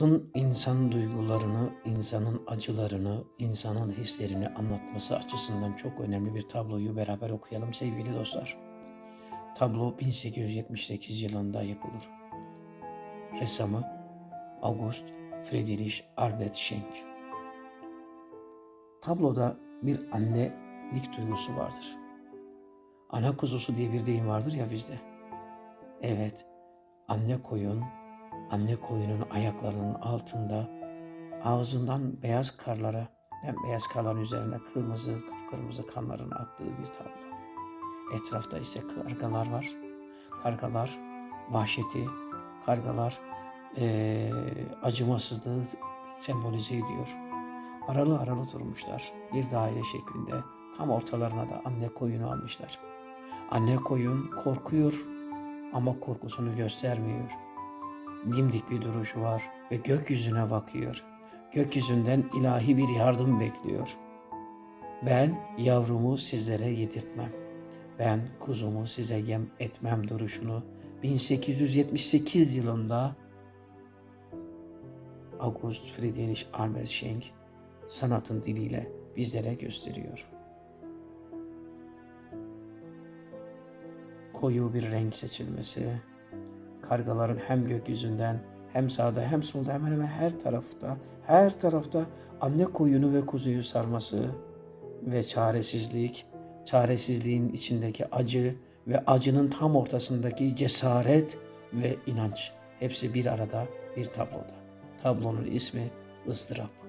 İnsanın insan duygularını, insanın acılarını, insanın hislerini anlatması açısından çok önemli bir tabloyu beraber okuyalım sevgili dostlar. Tablo 1878 yılında yapılır. Ressamı August Friedrich Albert Schenk. Tabloda bir annelik duygusu vardır. Ana kuzusu diye bir deyim vardır ya bizde. Evet, anne koyun, anne koyunun ayaklarının altında ağzından beyaz karlara, hem beyaz karların üzerine kırmızı, kıpkırmızı kanların aktığı bir tablo. Etrafta ise kargalar var. Kargalar vahşeti, kargalar eee, acımasızlığı sembolize ediyor. Aralı aralı durmuşlar. Bir daire şeklinde tam ortalarına da anne koyunu almışlar. Anne koyun korkuyor ama korkusunu göstermiyor. Dimdik bir duruşu var ve gökyüzüne bakıyor. Gökyüzünden ilahi bir yardım bekliyor. Ben yavrumu sizlere yedirtmem. Ben kuzumu size yem etmem duruşunu 1878 yılında August Friedrich Albert Schenk sanatın diliyle bizlere gösteriyor. Koyu bir renk seçilmesi, kargaların hem gökyüzünden hem sağda hem solda hemen hemen her tarafta, her tarafta anne koyunu ve kuzuyu sarması ve çaresizlik, çaresizliğin içindeki acı ve acının tam ortasındaki cesaret ve inanç hepsi bir arada bir tabloda. Tablonun ismi ıstırap.